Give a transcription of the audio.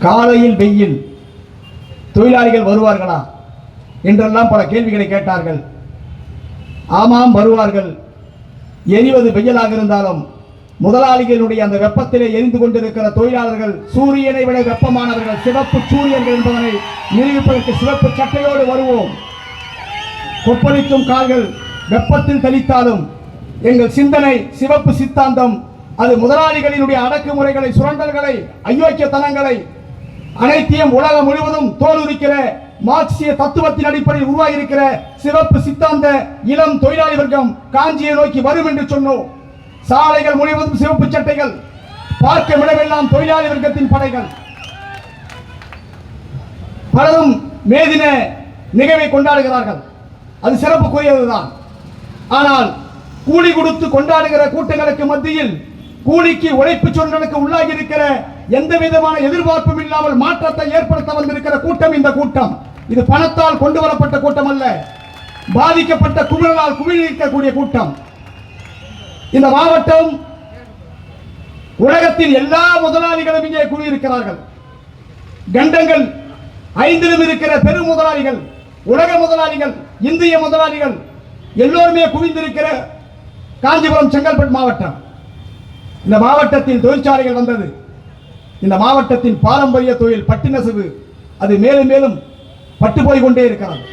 காலையில் வெயில். தொழிலாளிகள் வருவார்களா? என்றெல்லாம் பல கேள்விகளை கேட்டார்கள். ஆமாம் வருவார்கள். எரிவது வெயிலாக இருந்தாலும் முதலாளிகளுடைய அந்த வெப்பத்திலே எரிந்து கொண்டிருக்கிற தொழிலாளர்கள் சூரியனை விட வெப்பமானவர்கள் சிவப்பு சூரியர்கள் என்பதனை நிரூபிப்பதற்கு சிவப்பு சட்டையோடு வருவோம். கொப்பளிக்கும் கால்கள் வெப்பத்தில் தெளித்தாலும் எங்கள் சிந்தனை சிவப்பு சித்தாந்தம். அது முதலாளிகளினுடைய அடக்குமுறைகளை சுரண்டல்களை அயோக்கியத்தனங்களை அனைத்தையும் உலகம் முழுவதும் தோலுரிக்கிற மார்க்சிய தத்துவத்தின் அடிப்படையில் உருவாகியிருக்கிற சிவப்பு சித்தாந்த இளம் தொழிலாளி வர்க்கம் காஞ்சியை நோக்கி வரும் என்று சொன்னோம். சாலைகள் முழுவதும் சிவப்பு சட்டைகள் பார்க்க விடவெல்லாம் தொழிலாளி வர்க்கத்தின் படைகள். பலரும் மேதின நிகழ்வை கொண்டாடுகிறார்கள். அது சிறப்புக்குரியதுதான். ஆனால் கூலி கொடுத்து கொண்டாடுகிற கூட்டங்களுக்கு மத்தியில் கூலிக்கு உழைப்பு சொன்னலுக்கு உள்ளாகி இருக்கிற எந்த விதமான எதிர்பார்ப்பும் இல்லாமல் மாற்றத்தை ஏற்படுத்த வந்திருக்கிற கூட்டம் இந்த கூட்டம். இது பணத்தால் கொண்டு வரப்பட்ட கூட்டம் அல்ல பாதிக்கப்பட்ட குமிழலால் குமிழிக்கக்கூடிய கூட்டம். இந்த மாவட்டம் உலகத்தின் எல்லா முதலாளிகளும் இங்கே கூடியிருக்கிறார்கள். கண்டங்கள் ஐந்திலும் இருக்கிற பெரும் முதலாளிகள் உலக முதலாளிகள் இந்திய முதலாளிகள் எல்லோருமே குவிந்திருக்கிற காஞ்சிபுரம் செங்கல்பட்டு மாவட்டம். இந்த மாவட்டத்தில் தொழிற்சாலைகள் வந்தது. இந்த மாவட்டத்தின் பாரம்பரிய தொழில் பட்டு நெசவு அது மேலும் மேலும் பட்டு போய் கொண்டே இருக்கிறது.